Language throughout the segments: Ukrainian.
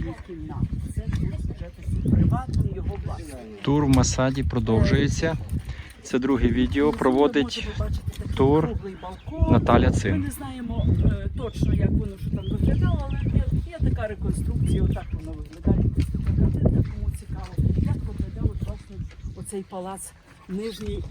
нижня кімната. Це вже приватний його власний. Тур в Масаді продовжується. Це друге відео. Проводить тур Наталя Цин. Ми не знаємо е, точно, як воно що там виглядало, але є, така реконструкція, отак воно виглядає. Кому цікаво. Як виглядав власне оцей палац нижній.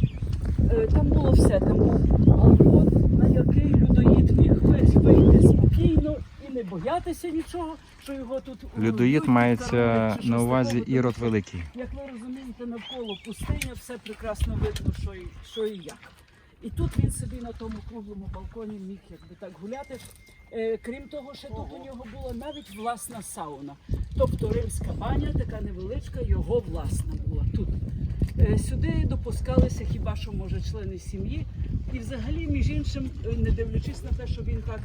Е, Там було все, там був балкон, на який людоїд міг весь вийти спокійно і не боятися нічого, що його тут Людоїд уб'ють, мається чи на щось увазі такого. Ірод Великий. Як ви розумієте, навколо пустиня, все прекрасно видно, що і, що і як. І тут він собі на тому круглому балконі міг якби так гуляти. Е, крім того, ще тут у нього була навіть власна сауна. Тобто римська баня, така невеличка, його власна була тут. Е, сюди допускалися хіба що може члени сім'ї. І взагалі, між іншим, е, не дивлячись на те, що він так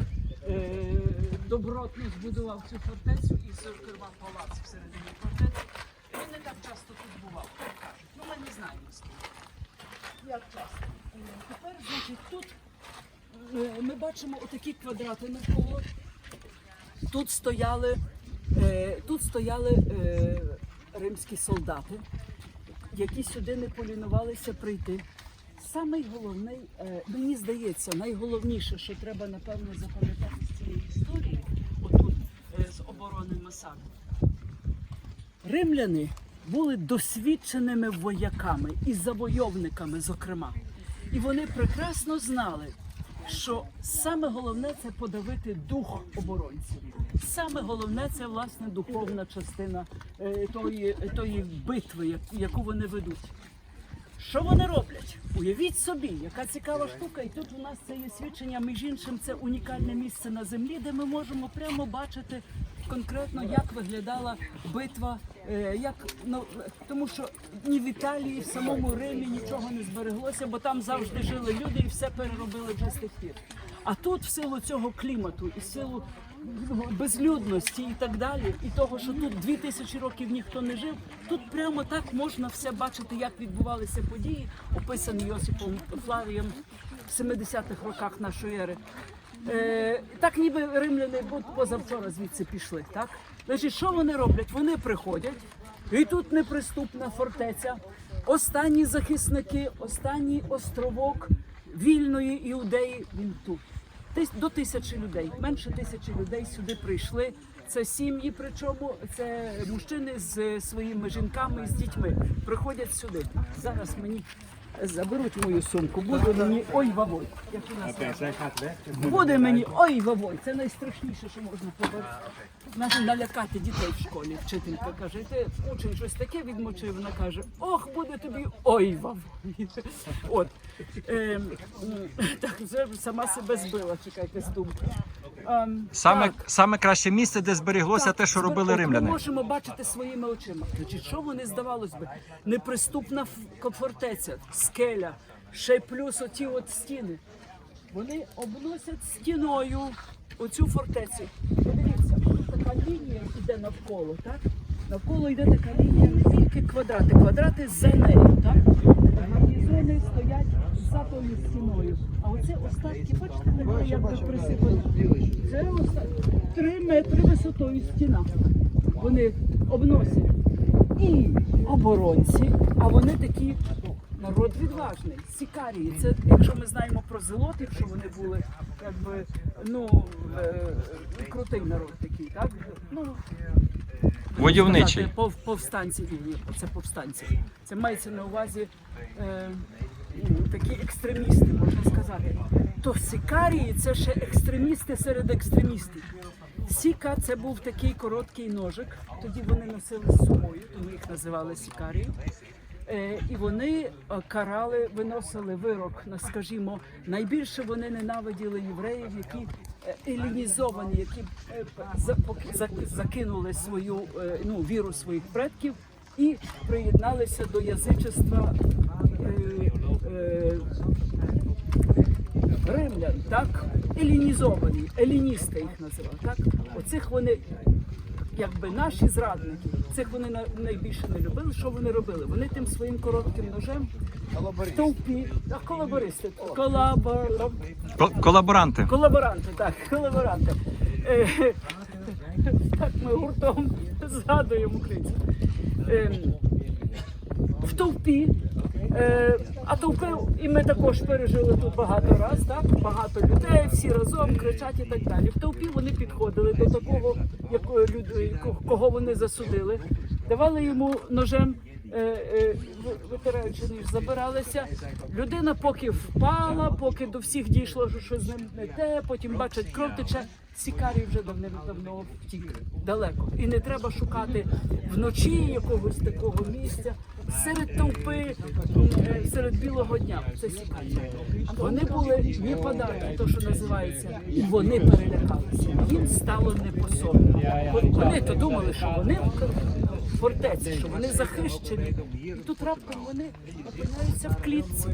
добротно збудував цю фортецю і зокрема палац всередині фортеці, він не так часто тут бував, так кажуть. Ну ми не знаємо скільки. Як часто. Е, Тепер, значить, тут е, ми бачимо отакі квадрати навколо. Тут стояли, е, тут стояли е, римські солдати, які сюди не полінувалися прийти. Самий головний, е, мені здається, найголовніше, що треба напевно запам'ятати з цієї історії, отут е, з оборони Масаду. Римляни були досвідченими вояками і завойовниками, зокрема. І вони прекрасно знали, що саме головне це подавити дух оборонців. Саме головне це власне духовна частина е, тої, тої битви, яку вони ведуть. Що вони роблять? Уявіть собі, яка цікава штука, і тут у нас це є свідчення. Між іншим, це унікальне місце на землі, де ми можемо прямо бачити конкретно, як виглядала битва. е, Як ну тому, що ні в Італії, в самому Римі нічого не збереглося, бо там завжди жили люди і все переробили вже з тих пір. А тут, в силу цього клімату і силу безлюдності і так далі, і того, що тут дві тисячі років ніхто не жив, тут прямо так можна все бачити, як відбувалися події, описані Йосипом Флавієм в 70-х роках нашої ери. Е, так ніби римляни позавчора звідси пішли. Так? Значить, що вони роблять? Вони приходять, і тут неприступна фортеця, останні захисники, останній островок вільної іудеї, він тут. До тисячі людей, менше тисячі людей сюди прийшли. Це сім'ї, причому це мужчини з своїми жінками і з дітьми. Приходять сюди. Зараз мені заберуть мою сумку. Буде мені ой вавой. Буде мені ой вавой. Це найстрашніше, що можна побачити. Нас налякати дітей в школі. Вчителька каже, ти учень щось таке відмочив. Вона каже, ох, буде тобі ой вавой. От м, так вже сама себе збила. Чекайте з думки. Ем, Саме, так. саме краще місце, де зберіглося Так, те, що робили от римляни. Ми можемо бачити своїми очима. Значить, що вони здавалось би? Неприступна фортеця, скеля, ще й плюс оті от стіни. Вони обносять стіною оцю фортецю. Подивіться, така лінія йде навколо, так? Навколо йде така лінія, не тільки квадрати, квадрати за нею, так? Гарнізони стоять за тою стіною. А оце остатки, бачите, таке якби присипано. Це остатки. Три метри висотою стіна. Вони обносять і оборонці, а вони такі народ відважний. Сікарії. Це якщо ми знаємо про зелотів, що вони були якби ну е, крутий народ такий, так? Ну Войовничий. пов, повстанці вільні. Це повстанці. Це мається на увазі е, такі екстремісти, можна сказати. То сікарії це ще екстремісти серед екстремістів. Сіка це був такий короткий ножик. Тоді вони носили з собою, тому їх називали сікарії. Е, і вони е, карали, виносили вирок скажімо, найбільше вони ненавиділи євреїв, які е, елінізовані, які закинули свою ну, віру своїх предків і приєдналися до язичества римлян, так? Елінізовані, еліністи їх називали, так? Оцих вони якби наші зрадники, цих вони найбільше не любили. Що вони робили? Вони тим своїм коротким ножем в толпі, а колабористи, колабор... Ко- Колаборанти. колаборанти, так, колаборанти. Е, Так ми гуртом згадуємо українців. Ем, в товпі. Е, а товпи, і ми також пережили тут багато раз, так? багато людей, всі разом кричать і так далі. В товпі вони підходили до такого, ко- кого вони засудили, давали йому ножем, витираючи ніж, забиралися. Людина поки впала, поки до всіх дійшло, що щось з ним не те, потім бачать кров тече. Сікарій вже давним-давно втік далеко. І не треба шукати вночі якогось такого місця серед толпи, м, е, серед білого дня. Це сікарі. Вони були не податки, то що називається, і вони перелякалися. Їм стало не по собі. Вони то думали, що вони фортеці, що вони захищені. І тут раптом вони опиняються в клітці.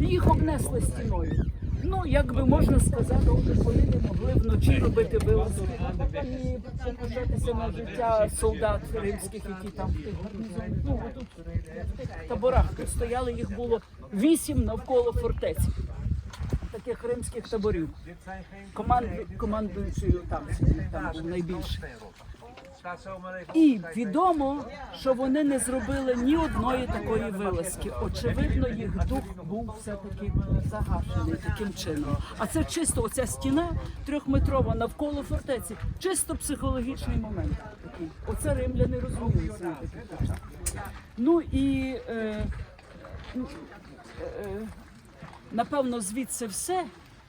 Їх обнесли стіною. Ну, як би можна сказати, вони не могли вночі робити вилазки і покушатися на життя солдат римських, які там в тих гарнізонах. Ну, отут в тих таборах тут стояли, їх було вісім навколо фортеці. Таких римських таборів. Команд, командуючий там, там був найбільший. І відомо, що вони не зробили ні одної такої вилазки. Очевидно, їх дух був все-таки загашений таким чином. А це чисто оця стіна трьохметрова навколо фортеці, чисто психологічний момент. Такий. Оце римляни розуміли. Ну і е, е, напевно звідси все.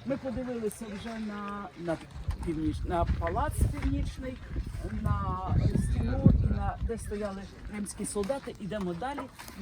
Ми подивилися вже на, на північ, на палац північний, на стіну і на де стояли римські солдати. Ідемо далі.